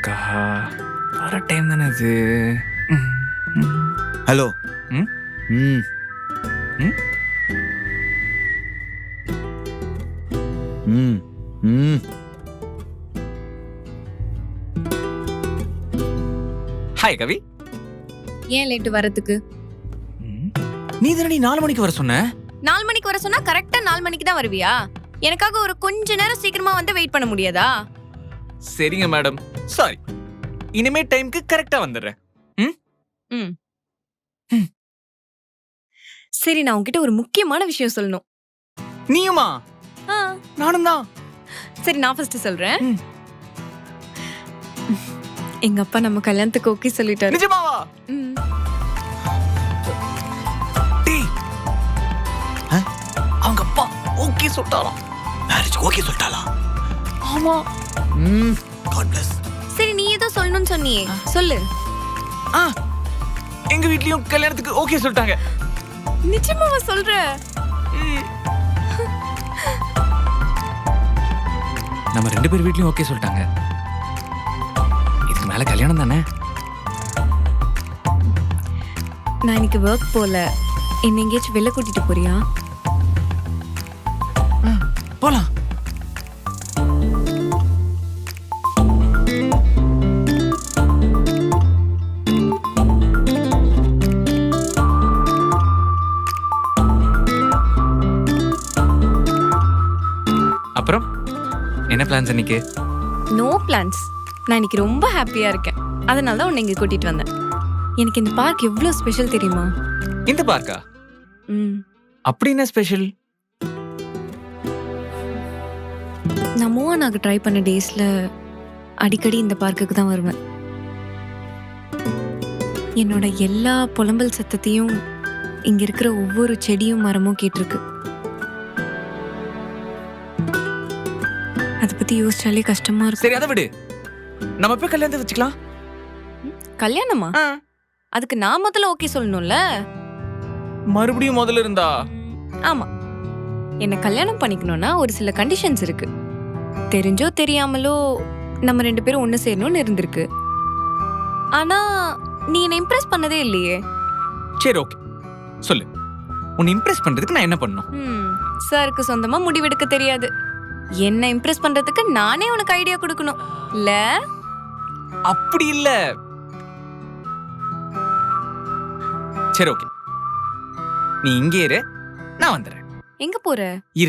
கல்யாணம் தானே அது ம், ம். ஹலோ ம்? ம். ம்? ம் ம். ஹாய் கவி ஏன் லேட்டு வரதுக்கு ம். நீ தானே நாலு மணிக்கு வர சொன்ன? நாலு மணிக்கு வர சொன்னா கரெக்டா நாலு மணிக்கு தான் வருவியா? எனக்காக ஒரு கொஞ்ச நேரம் சீக்கிரமா வந்து வெயிட் பண்ண முடியாதா? சரிங்க மேடம் சாரி இனிமே டைம்க்கு கரெக்டா வந்துடுறேன். சரி நான் உன்கிட்ட ஒரு முக்கியமான விஷயம் சொல்லணும். நீயுமா? ஆ, நானும் தான். சரி நான் ஃபர்ஸ்ட் சொல்றேன். ம். எங்க அப்பா நம்ம கல்யாணத்துக்கு ஓகே சொல்லிட்டாரு. நிஜமாவா? ம். டேய்? அவங்க அப்பா ஓகே சொல்லிட்டாராம். மேரேஜ் ஓகே சொல்லிட்டாளா ஆமா. ம். காட் பிளஸ் சரி நீ ஏதோ சொல்லணும்னு சொன்னியே. சொல்லு. ஆ எங்க வீட்லயும் கல்யாணத்துக்கு ஓகே சொல்லிட்டாங்க. நிச்சயமாவா சொல்ற? நம்ம ரெண்டு பேர் வீட்லயும் ஓகே சொல்லிட்டாங்க. இதுக்கு மேல கல்யாணம் தானே? நான் இன்னைக்கு ஒர்க் போல. என்ன எங்கேயாச்சும் வெளில கூட்டிட்டு போறியா? போலாம். என்ன பிளான்ஸ் இன்னைக்கு? நோ பிளான்ஸ் நான் இன்னைக்கு ரொம்ப ஹாப்பியா இருக்கேன். அதனால தான் உன்னை இங்க கூட்டிட்டு வந்தேன். எனக்கு இந்த பார்க் எவ்வளோ ஸ்பெஷல் தெரியுமா? இந்த பார்க்கா ம். அப்படி என்ன ஸ்பெஷல் நான் மூவ் ஆக ட்ரை பண்ண டேஸ்ல அடிக்கடி இந்த பார்க்குக்கு தான் வருவேன். என்னோட எல்லா புலம்பல் சத்தத்தையும் இங்க இருக்கிற ஒவ்வொரு செடியும் மரமும் கேட்டிருக்கு. அதை பத்தி யோசிச்சாலே கஷ்டமா இருக்கும். சரி அதை விடு. நம்ம போய் கல்யாணத்தை வச்சுக்கலாம். கல்யாணமா? அதுக்கு நான் முதல்ல ஓகே சொல்லணும்ல? மறுபடியும் முதல்ல இருந்தா? ஆமா. என்ன கல்யாணம் பண்ணிக்கணும்னா ஒரு சில கண்டிஷன்ஸ் இருக்கு. தெரிஞ்சோ தெரியாமலோ நம்ம ரெண்டு பேரும் ஒண்ணு சேரணும்னு இருந்திருக்கு. ஆனா நீ என்ன இம்ப்ரெஸ் பண்ணதே இல்லையே. சரி ஓகே சொல்லு. உன்னை இம்ப்ரெஸ் பண்றதுக்கு நான் என்ன பண்ணணும் ம் சாருக்கு சொந்தமா முடிவெடுக்க தெரியாது. என்ன இம்ப்ரெஸ் பண்றதுக்கு நானே உனக்கு ஐடியா கொடுக்கணும். இல்ல? அப்படி இல்ல. சரி ஓகே நீ இங்கே இரு. நான் வந்துடுறேன் எங்க போற? இரு.